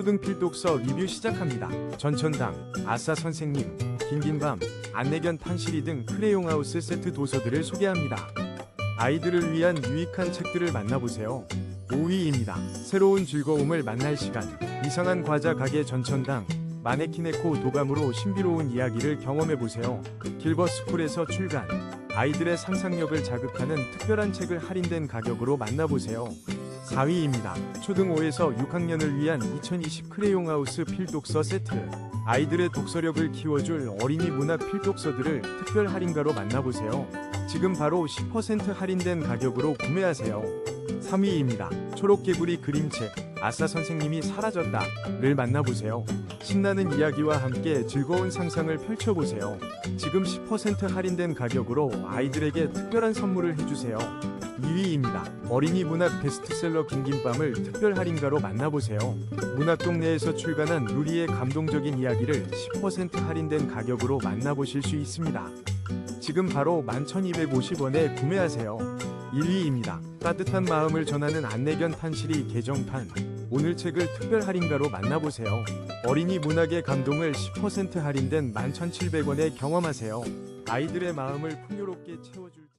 초등 필 독서 리뷰 시작합니다. 전천당, 아싸 선생님, 긴긴밤, 안내견 탄실이 등 크레용하우스 세트 도서들을 소개합니다. 아이들을 위한 유익한 책들을 만나보세요. 5위입니다. 새로운 즐거움을 만날 시간. 이상한 과자 가게 전천당. 마네키네코 도감으로 신비로운 이야기를 경험해보세요. 길버스쿨에서 출간. 아이들의 상상력을 자극하는 특별한 책을 할인된 가격으로 만나보세요. 4위입니다. 초등 5에서 6학년을 위한 2020 크레용하우스 필독서 세트. 아이들의 독서력을 키워줄 어린이 문학 필독서들을 특별 할인가로 만나보세요. 지금 바로 10% 할인된 가격으로 구매하세요. 3위입니다. 초록개구리 그림책 아싸 선생님이 사라졌다를 만나보세요. 신나는 이야기와 함께 즐거운 상상을 펼쳐보세요. 지금 10% 할인된 가격으로 아이들에게 특별한 선물을 해주세요. 2위입니다. 어린이 문학 베스트셀러 긴김밤을 특별 할인가로 만나보세요. 문학동네에서 출간한 루리의 감동적인 이야기를 10% 할인된 가격으로 만나보실 수 있습니다. 지금 바로 11,250원에 구매하세요. 1위입니다. 따뜻한 마음을 전하는 안내견 탄실이 개정판. 오늘 책을 특별 할인가로 만나보세요. 어린이 문학의 감동을 10% 할인된 11,700원에 경험하세요. 아이들의 마음을 풍요롭게 채워줄